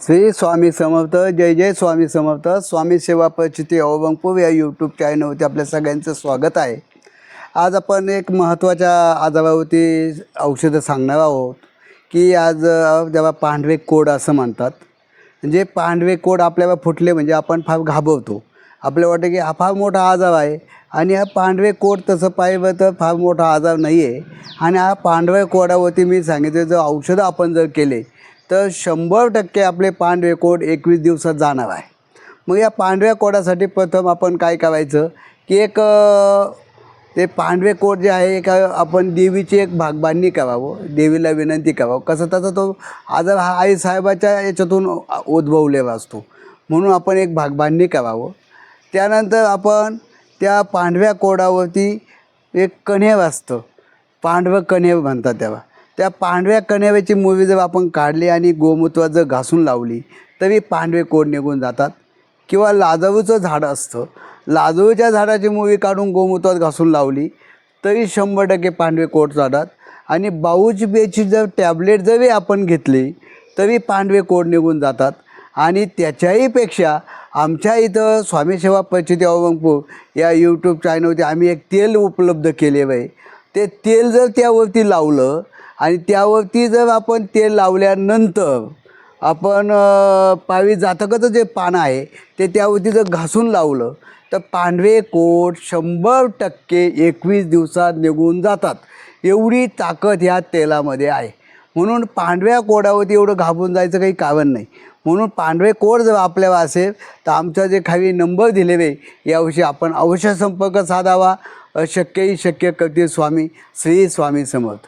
श्री स्वामी समर्थ जय जय स्वामी समर्थ स्वामी सेवा परिचिती अवबंगपूर या यूट्यूब चॅनलवरती आपल्या सगळ्यांचं स्वागत आहे. आज आपण एक महत्त्वाच्या आजारावरती औषधं सांगणार आहोत की आज जेव्हा पांढरे कोड असं म्हणतात म्हणजे पांढरे कोड आपल्याला फुटले म्हणजे आपण फार घाबरतो. आपल्याला वाटतं की हा फार मोठा आजार आहे आणि हा पांढरे कोड तसं पाहिलं तर फार मोठा आजार नाही आहे आणि हा पांढऱ्या कोडावरती मी सांगितलं जर औषधं आपण जर केले तर शंभर टक्के आपले पांढरे कोड एकवीस दिवसात जाणार आहे. मग या पांढऱ्या कोडासाठी प्रथम आपण काय करायचं की एक ते पांढरे कोट जे आहे एक आपण देवीची एक भागबांधणी करावं देवीला विनंती करावं. कसं तसं तो आजार हा आईसाहेबाच्या याच्यातून उद्भवलेला असतो. म्हणून आपण एक भागबांधणी करावं. त्यानंतर आपण त्या पांढऱ्या कोडावरती एक कण्हेव असतं. पांढरं कण्हेव म्हणतात त्याला. त्या पांढऱ्या कणव्याची मूवी जर आपण काढली आणि गोमूत्रात जर घासून लावली तरी पांढरे कोड निघून जातात. किंवा लाजऊचं झाड असतं. लाजऊच्या झाडाची मूवी काढून गोमूत्रात घासून लावली तरी शंभर टक्के पांढरे कोट जातात. आणि बाऊच बेची जर टॅबलेट जरी आपण घेतली तरी पांढरे कोड निघून जातात. आणि त्याच्याहीपेक्षा आमच्या इथं स्वामी सेवा परिचिती अवलंबपूर या यूट्यूब चॅनलवरती आम्ही एक तेल उपलब्ध केले आहे. ते तेल जर त्यावरती लावलं आणि त्यावरती जर आपण तेल लावल्यानंतर आपण पावी जातकाचं जे पानं आहे ते त्यावरती जर घासून लावलं तर पांढरे कोट शंभर टक्के एकवीस दिवसात निघून जातात. एवढी ताकद ह्या तेलामध्ये आहे. म्हणून पांढऱ्या कोडावरती एवढं घाबरून जायचं काही कारण नाही. म्हणून पांढरे कोड जर आपल्याला असेल तर आमचा जे खाली नंबर दिलेले याविषयी आपण अवश्य संपर्क साधावा. अशक्यही शक्य करतील स्वामी श्री स्वामी समर्थ.